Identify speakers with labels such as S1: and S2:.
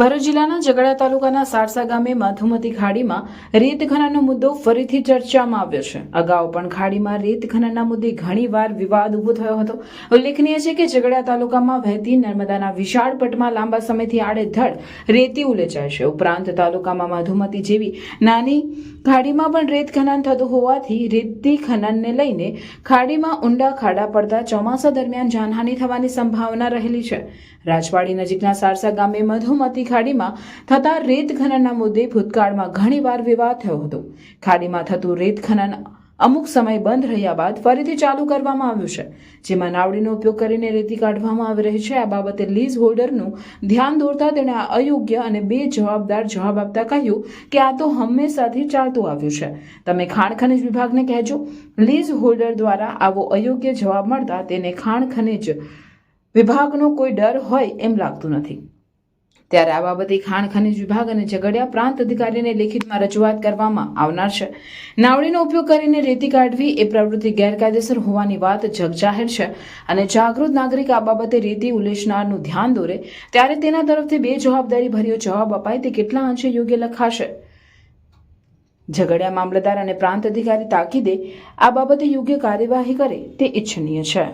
S1: ભરૂચ જિલ્લાના ઝઘડા તાલુકાના સારસા ગામે મધુમતી ખાડીમાં રેત ખનનનો મુદ્દો ફરીથી ચર્ચામાં આવ્યો છે. અગાઉ પણ ખાડીમાં રેત ખનનના મુદ્દે ઘણીવાર વિવાદ ઊભો થયો હતો. ઉલ્લેખનીય છે કે ઝઘડા તાલુકામાં વહેતી નર્મદાના વિશાળ પટમાં લાંબા સમયથી આડેધડ રેતી ઉલેચાય છે. ઉપરાંત તાલુકામાં મધુમતી જેવી નાની ખાડીમાં પણ રેત ખનન થતું હોવાથી રેતી ખનનને લઈને ખાડીમાં ઊંડા ખાડા પડતા ચોમાસા દરમિયાન જાનહાનિ થવાની સંભાવના રહેલી છે. રાજવાડી નજીકના સારસા ગામે મધુમતી ખાડીમાં થતા રેત ખનનના મુદ્દે ભૂતકાળમાં ઘણીવાર વિવાદ થયો હતો. ખાડીમાં થતું રેત ખનન અમુક સમય બંધ રહ્યા બાદ ફરીથી ચાલુ કરવામાં આવ્યું છે, જેમાં નાવડીનો ઉપયોગ કરીને રેતી કાઢવામાં આવી રહી છે. આ બાબતે લીઝ હોલ્ડરનું ધ્યાન દોરતા તેણે અયોગ્ય અને બે જવાબદાર જવાબ આપતા કહ્યું કે આ તો હંમેશાથી ચાલતું આવ્યું છે. તમે ખાણ ખનિજ વિભાગને કહેજો. લીઝ હોલ્ડર દ્વારા આવો અયોગ્ય જવાબ મળતા તેને ખાણ ખનિજ વિભાગનો કોઈ ડર હોય એમ લાગતું નથી. ત્યારે આ બાબતે ખાણ ખનિજ વિભાગ અને ઝઘડિયા પ્રાંત અધિકારીને લેખિતમાં રજૂઆત કરવામાં આવનાર છે. નાવડીનો ઉપયોગ કરીને રેતી કાઢવી એ પ્રવૃત્તિ ગેરકાયદેસર હોવાની વાત જગજાહેર છે અને જાગૃત નાગરિક આ બાબતે રેતી ઉલેચનારનું ધ્યાન દોરે ત્યારે તેના તરફથી બે જવાબદારી ભર્યો જવાબ અપાય તે કેટલા અંશે યોગ્ય લખાશે? ઝઘડિયા મામલતદાર અને પ્રાંત અધિકારી તાકીદે આ બાબતે યોગ્ય કાર્યવાહી કરે તે ઇચ્છનીય છે.